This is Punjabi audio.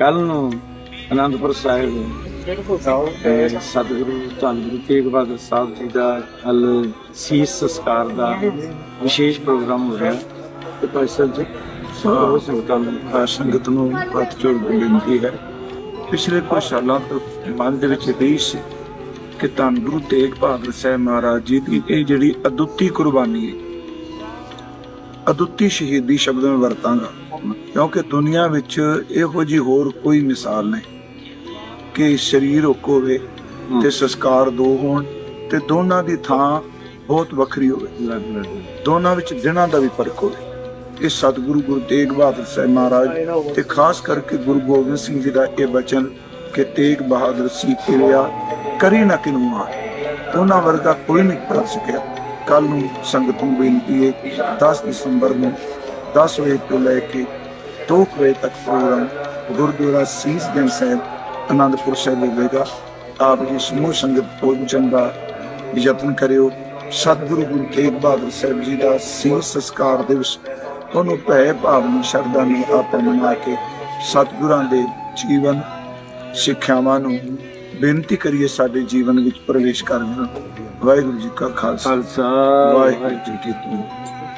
ਕੱਲ ਨੂੰ ਅਨੰਦਪੁਰ ਸਾਹਿਬ ਸਤਿਗੁਰੂ ਧੰਨ ਗੁਰੂ ਤੇਗ ਬਹਾਦਰ ਸਾਹਿਬ ਜੀ ਦਾ ਕੱਲ ਸੀਸ ਸੰਸਕਾਰ ਦਾ ਵਿਸ਼ੇਸ਼ ਪ੍ਰੋਗਰਾਮ ਹੋ ਰਿਹਾ। ਤੇ ਭਾਈ ਸਾਹਿਬ ਜੀ ਸਾਰਾ ਸੰਗਤਾਂ ਨੂੰ ਸੰਗਤ ਨੂੰ ਹੱਥ ਜੋੜ ਬੇਨਤੀ ਹੈ। ਪਿਛਲੇ ਕੁਝ ਸਾਲਾਂ ਤੋਂ ਮਨ ਦੇ ਵਿੱਚ ਰਹੀ ਕਿ ਧੰਨ ਗੁਰੂ ਤੇਗ ਬਹਾਦਰ ਸਾਹਿਬ ਮਹਾਰਾਜ ਜੀ ਦੀ ਇਹ ਜਿਹੜੀ ਅਦੁੱਤੀ ਕੁਰਬਾਨੀ ਹੈ, ਅਦੁੱਤੀ ਸ਼ਹੀਦੀ ਸ਼ਬਦ ਮੈਂ ਵਰਤਾਂਗਾ। ਕਿਉਂਕਿ ਦੁਨੀਆ ਵਿੱਚ ਇਹੋ ਜੀ ਹੋਰ ਕੋਈ ਮਿਸਾਲ ਨਹੀਂ ਕਿ ਸਰੀਰ ਇੱਕ ਹੋਵੇ ਤੇ ਸੰਸਕਾਰ ਦੋ ਹੋਣ ਤੇ ਦੋਨਾਂ ਦੀ ਥਾਂ ਬਹੁਤ ਵੱਖਰੀ ਹੋਵੇ। ਦੋਨਾਂ ਵਿੱਚ ਦਿਨਾਂ ਦਾ ਵੀ ਫ਼ਰਕ ਹੋਵੇ। ਇਹ ਸਤਿਗੁਰੂ ਗੁਰੂ ਤੇਗ ਬਹਾਦਰ ਸਾਹਿਬ ਮਹਾਰਾਜ ਤੇ ਖਾਸ ਕਰਕੇ ਗੁਰੂ ਗੋਬਿੰਦ ਸਿੰਘ ਜੀ ਦਾ ਇਹ ਬਚਨ ਕਿ ਤੇਗ ਬਹਾਦਰ ਸੀ ਕਿਰਿਆ ਕਰੀ ਨਾ ਕਿਨੂ ਆ ਉਹਨਾਂ ਵਰਗਾ ਕੋਈ ਨਹੀਂ ਕਰ ਸਕਿਆ। ਕੱਲ ਨੂੰ ਸੰਗਤ ਨੂੰ ਬੇਨਤੀ ਹੈ 10 ਦਸੰਬਰ ਨੂੰ 10 ਵਜੇ ਤੋਂ ਲੈ ਕੇ 2 ਵਜੇ ਤੱਕ ਪ੍ਰੋਗਰਾਮ ਗੁਰਦੁਆਰਾ ਸੀਸ ਗੰਜ ਸਾਹਿਬ ਆਨੰਦਪੁਰ ਸਾਹਿਬ ਹੋਵੇਗਾ ਆਪ ਜੀ ਸਮੂਹ ਸੰਗਤ ਪਹੁੰਚਣ ਦਾ ਯਤਨ ਕਰਿਓ ਸਤਿਗੁਰੂ ਗੁਰੂ ਤੇਗ ਬਹਾਦਰ ਸਾਹਿਬ ਜੀ ਦਾ ਸੀਸ ਸੰਸਕਾਰ ਦਿਵਸ ਉਹਨੂੰ ਭੈ ਭਾਵਨੀ ਸ਼ਰਧਾ ਨੂੰ ਆਪਾਂ ਮਨਾ ਕੇ ਸਤਿਗੁਰਾਂ ਦੇ ਜੀਵਨ ਸਿੱਖਿਆਵਾਂ ਨੂੰ ਬੇਨਤੀ ਕਰੀਏ ਸਾਡੇ ਜੀਵਨ ਵਿੱਚ ਪ੍ਰਵੇਸ਼ ਕਰਨ ਵਾਹਿਗੁਰੂ ਜੀ ਕਾ ਖਾਲਸਾ ਖਾਲਸਾ ਵਾਹਿਗੁਰੂ ਜੀ ਕੀ ਫਤਿਹ